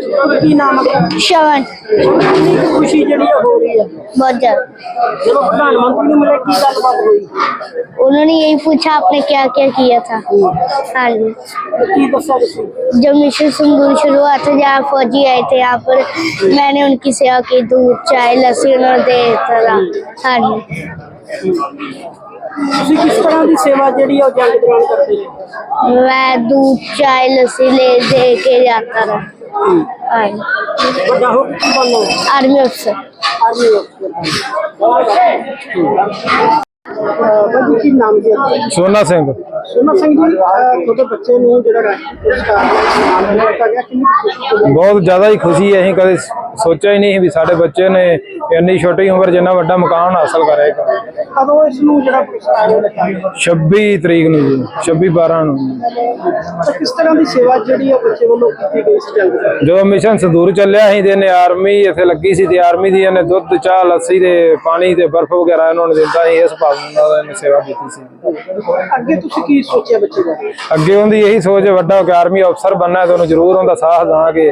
ਕੀ ਨਾਮ ਹੈ ਸ਼ਵਨ ਕਿੰਨੀ ਕੁ ਖੁਸ਼ੀ ਜਿਹੜੀ ਆ ਹੋ ਰਹੀ ਹੈ बहुत ज्यादा ਜਦੋਂ ਪ੍ਰਧਾਨ ਮੰਤਰੀ ਨੂੰ ਮਿਲੇ ਕੀ ਗੱਲਬਾਤ ਹੋਈ उन्होंने यही पूछा आपने क्या क्या किया था हाँ जी ਤੇ ਕੀ ਦੱਸਿਆ ਤੁਸੀਂ जब मिशन सिंदूर शुरू हुआ था जहाँ फौजी आए थे यहाँ पर मैंने उनकी सेवा की दूध चाय लस्सी उन्होंने दे था हाँ जी سونا سنگھ بچے بہت زیادہ ਸੋਚਿਆ ਹੀ ਨਹੀਂ ਸੀ ਵੀ ਸਾਡੇ ਬੱਚੇ ਨੇ ਇੰਨੀ ਛੋਟੀ ਉਮਰ ਜਿੰਨਾ ਵੱਡਾ ਮੁਕਾਮ ਹਾਸਲ ਕਰੇਗਾ ਕਦੋਂ ਇਸ ਨੂੰ ਜਿਹੜਾ ਪੁਰਸਕਾਰ ਮਿਲਿਆ 26 ਤਰੀਕ ਨੂੰ ਜੀ 26 12 ਨੂੰ। ਕਿਸ ਤਰ੍ਹਾਂ ਦੀ ਸੇਵਾ ਜਿਹੜੀ ਆ ਬੱਚੇ ਵੱਲੋਂ ਕੀਤੀ ਗਈ ਦੌਰਾਨ ਜਦੋਂ ਮਿਸ਼ਨ ਸੰਦੂਰ ਚੱਲਿਆ ਸੀ ਤੇ ਇਹਨੇ ਆਰਮੀ ਇੱਥੇ ਲੱਗੀ ਸੀ ਤੇ ਆਰਮੀ ਦੀ ਇਹਨੇ ਦੁੱਧ ਚਾਹ ਲੱਸੀ ਦੇ ਪਾਣੀ ਤੇ ਬਰਫ਼ ਵਗੈਰਾ ਇਹਨਾਂ ਨੂੰ ਦਿੱਤਾ ਸੀ ਇਸ ਭਾਵਨਾ ਨਾਲ ਇਹਨੇ ਸੇਵਾ ਕੀਤੀ ਸੀ। ਅੱਗੇ ਤੁਸੀਂ ਕੀ ਸੋਚਿਆ ਬੱਚੇ ਦਾ? ਅੱਗੇ ਉਹਦੀ ਇਹੀ ਸੋਚ ਵੱਡਾ ਆਰਮੀ ਅਫਸਰ ਬਣਨਾ ਹੈ ਤੇ ਉਹਨੂੰ ਜ਼ਰੂਰ ਉਹਦਾ ਸਾਥ ਦਾਂਗੇ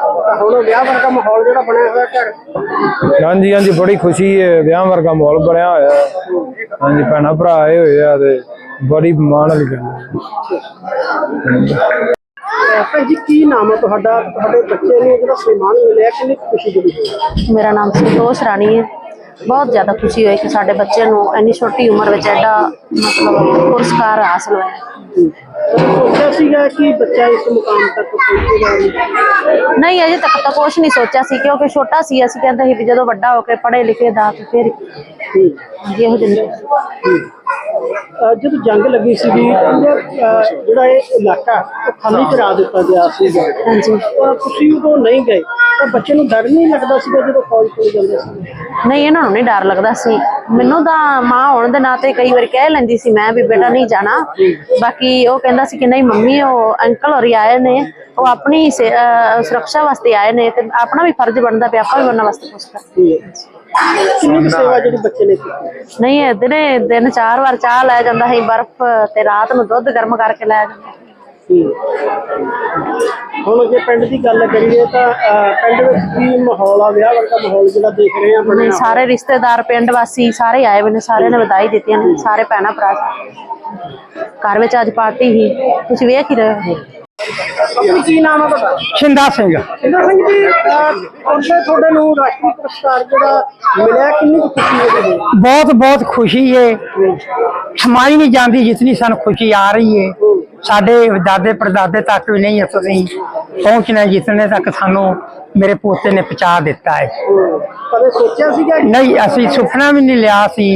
ਹੁਣ ਵਿਆਹ ਵਰਗਾ ਮਾਹੌਲ ਬੜੀ ਖੁਸ਼ੀ ਹੈ ਵਿਆਹ ਵਰਗਾ ਮਾਹੌਲ ਬਣਿਆ ਹੋਇਆ। ਹੈ ਹਾਂਜੀ ਭੈਣਾ ਭਰਾ ਆਏ ਹੋਏ ਆ ਤੇ ਬੜੀ ਮਾਣ ਵਾਲੀ ਗੱਲ ਹੈ। ਕੀ ਨਾਮ ਮੇਰਾ ਨਾਮ ਸੰਤੋਸ਼ ਰਾਣੀ ਹੈ। ਬਹੁਤ ਜ਼ਿਆਦਾ ਖੁਸ਼ੀ ਹੋਈ ਕਿ ਸਾਡੇ ਬੱਚੇ ਨੂੰ ਇੰਨੀ ਛੋਟੀ ਉਮਰ ਵਿੱਚ ਐਡਾ ਮਤਲਬ ਪੁਰਸਕਾਰ ਹਾਸਲ ਹੋਇਆ। ਸੋਚਿਆ ਸੀਗਾ ਕਿ ਬੱਚਾ ਇਸ ਮੁਕਾਮ ਤੱਕ ਪਹੁੰਚੇਗਾ ਨਹੀਂ? ਅਜੇ ਤੱਕ ਤਾਂ ਕੁਛ ਨਹੀਂ ਸੋਚਿਆ ਸੀ ਕਿਉਂਕਿ ਛੋਟਾ ਸੀ ਅਸੀਂ ਕਹਿੰਦੇ ਸੀ ਵੀ ਜਦੋਂ ਵੱਡਾ ਹੋ ਕੇ ਪੜ੍ਹੇ ਲਿਖੇ ਦਾ ਫਿਰ ਇਹੋ ਜਿਹੇ ਜਦੋਂ ਜੰਗ ਲੱਗੀ ਸੀਗੀ ਜਿਹੜਾ ਇਹ ਇਲਾਕਾ ਉਹ ਖਾਲੀ ਕਰਾ ਦਿੱਤਾ ਗਿਆ ਸੀਗਾ ਹਾਂਜੀ। ਤੁਸੀਂ ਉਦੋਂ ਨਹੀਂ ਗਏ ਤਾਂ ਬੱਚੇ ਨੂੰ ਡਰ ਨਹੀਂ ਲੱਗਦਾ ਸੀਗਾ ਜਦੋਂ ਫੌਜ ਕੋਲ ਜਾਂਦੇ ਸੀ? ਨਹੀਂ ਇਹਨਾਂ ਨੂੰ ਨਹੀਂ ਡਰ ਲੱਗਦਾ ਸੀ। ਮੈਨੂੰ ਤਾਂ ਮਾਂ ਹੋਣ ਦੇ ਨਾਤੇ ਕਈ ਵਾਰ ਕਹਿ ਲੈਂਦੀ ਸੀ ਮੈਂ ਵੀ ਬੇਟਾ ਨਹੀਂ ਜਾਣਾ। ਬਾਕੀ ਉਹ ਕਹਿੰਦਾ ਸੀ ਕਿ ਨਹੀਂ ਮੰਮੀ ਉਹ ਅੰਕਲ ਹੋਰੀ ਆਏ ਨੇ ਉਹ ਆਪਣੀ ਸੇ- ਸੁਰੱਖਿਆ ਵਾਸਤੇ ਆਏ ਨੇ ਤੇ ਆਪਣਾ ਵੀ ਫਰਜ਼ ਬਣਦਾ ਪਿਆ ਆਪਾਂ ਵੀ ਉਹਨਾਂ ਵਾਸਤੇ ਕੁਛ ਕਰ ਕਿੰਨੀ ਕੁ ਸੇਵਾ ਜਿਹੜੀ ਬੱਚੇ ਨੇ ਕੀਤੀ? ਨਹੀਂ ਇਹ ਦਿਨੇ ਦਿਨ ਚਾਰ ਵਾਰ ਚਾਹ ਲੈ ਜਾਂਦਾ ਸੀ ਬਰਫ਼ ਤੇ ਰਾਤ ਨੂੰ ਦੁੱਧ ਗਰਮ ਕਰਕੇ ਲੈ ਜਾਂਦਾ ਹੁਣ ਜੇ ਪਿੰਡ ਦੀ ਗੱਲ ਕਰੀਏ ਤਾਂ ਅਹ ਪਿੰਡ ਵਿੱਚ ਕੀ ਮਾਹੌਲ ਆ? ਵਿਆਹ ਵਰਗਾ ਮਾਹੌਲ ਜਿਹੜਾ ਦੇਖ ਰਹੇ ਆ ਬਣਿਆ ਸਾਰੇ ਰਿਸ਼ਤੇਦਾਰ ਪਿੰਡ ਵਾਸੀ ਸਾਰੇ ਆਏ ਹੋਏ ਨੇ ਸਾਰਿਆਂ ਨੇ ਵਧਾਈ ਦਿੱਤੀਆਂ ਨੇ ਸਾਰੇ ਭੈਣਾਂ ਭਰਾ। ਘਰ ਵਿੱਚ ਅੱਜ ਪਾਰਟੀ ਹੀ ਤੁਸੀਂ ਵੇਖ ਹੀ ਰਹੇ ਹੋ। ਆਪਣੀ ਕੀ ਨਾਮ ਆ ਤੁਹਾਡਾ? ਸ਼ਿੰਦਾ ਸਿੰਘ। ਸਿੰਦਰ ਸਿੰਘ ਜੀ ਅਹ ਉੱਥੇ ਤੁਹਾਡੇ ਨੂੰ ਰਾਸ਼ਟਰੀ ਪੁਰਸਕਾਰ ਜਿਹੜਾ ਮਿਲਿਆ ਕਿੰਨੀ ਕੁ ਖੁਸ਼ੀ ਹੋਈ ਬਹੁਤ ਬਹੁਤ ਖੁਸ਼ੀ ਹੈ ਸਮਾਈ ਨਹੀਂ ਜਾਂਦੀ ਜਿਤਨੀ ਸਾਨੂੰ ਖੁਸ਼ੀ ਆ ਰਹੀ ਹੈ ਸਾਡੇ ਦਾਦੇ ਪੜਦਾਦੇ ਤੱਕ ਵੀ ਨਹੀਂ ਅਸੀਂ ਪਹੁੰਚਣਾ ਜਿਤਨੇ ਤੱਕ ਸਾਨੂੰ ਮੇਰੇ ਪੋਤੇ ਨੇ ਪਹੁੰਚਾ ਦਿੱਤਾ ਹੈ ਕਦੇ ਸੋਚਿਆ ਸੀਗਾ ਕਿ ਨਹੀਂ ਅਸੀਂ ਸੁਪਨਾ ਵੀ ਨਹੀਂ ਲਿਆ ਸੀ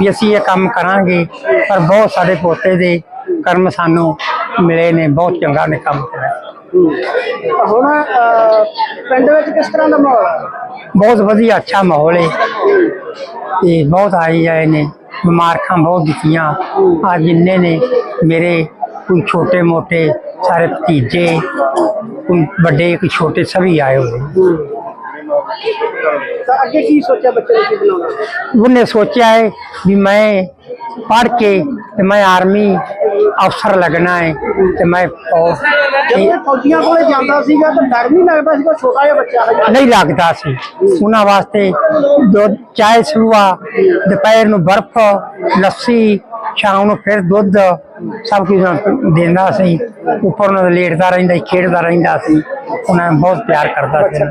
ਵੀ ਅਸੀਂ ਇਹ ਕੰਮ ਕਰਾਂਗੇ ਪਰ ਬਹੁਤ ਸਾਡੇ ਪੋਤੇ ਦੇ ਕਰਮ ਸਾਨੂੰ ਮਿਲੇ ਨੇ ਬਹੁਤ ਚੰਗਾ ਨੇ ਕੰਮ ਕਰਿਆ। ਹੁਣ ਅਹ, ਪਿੰਡ ਵਿੱਚ ਕਿਸ ਤਰ੍ਹਾਂ ਦਾ ਮਾਹੌਲ ਹੈ ਬਹੁਤ ਵਧੀਆ ਅੱਛਾ ਮਾਹੌਲ ਹੈ ਤੇ ਬਹੁਤ ਆਏ ਜਾਏ ਨੇ ਬਿਮਾਰਖਾਂ ਬਹੁਤ ਦਿੱਤੀਆਂ। ਆ ਜਿੰਨੇ ਨੇ ਮੇਰੇ ਕੋਈ ਛੋਟੇ ਮੋਟੇ ਸਾਰੇ ਭਤੀਜੇ ਕੋਈ ਵੱਡੇ ਕੋਈ ਛੋਟੇ ਸਭੀ ਆਏ ਹੋਏ ਤਾਂ ਅੱਗੇ ਕੀ ਸੋਚਿਆ ਬੱਚੇ ਨੇ ਕੀ ਬਣਾਉਣਾ? ਉਹਨੇ ਸੋਚਿਆ ਹੈ ਵੀ ਮੈਂ ਪੜ੍ਹ ਕੇ ਤੇ ਮੈਂ ਆਰਮੀ ਅਫਸਰ ਲੱਗਣਾ ਹੈ ਤੇ ਮੈਂ ਜਦੋਂ ਫੌਜੀਆਂ ਕੋਲੇ ਜਾਂਦਾ ਸੀਗਾ ਤਾਂ ਡਰ ਨਹੀਂ ਲੱਗਦਾ ਸੀਗਾ ਛੋਟਾ ਜਿਹਾ ਬੱਚਾ ਹੈ ਨਹੀਂ ਲੱਗਦਾ ਸੀ। ਉਹਨਾਂ ਵਾਸਤੇ ਦੁੱਧ ਚਾਹ ਸੁਬਹ ਦੁਪਹਿਰ ਨੂੰ ਬਰਫ਼ ਲੱਸੀ ਸ਼ਾਮ ਨੂੰ ਫਿਰ ਦੁੱਧ ਸਭ ਕੁਝ ਦਿੰਦਾ ਸੀ। ਉੱਪਰ ਦਾ ਲੇਟਦਾ ਰਹਿੰਦਾ ਖੇਡਦਾ ਰਹਿੰਦਾ ਸੀ। ਉਹਨਾਂ ਨੂੰ ਬਹੁਤ ਪਿਆਰ ਕਰਦਾ ਸੀ।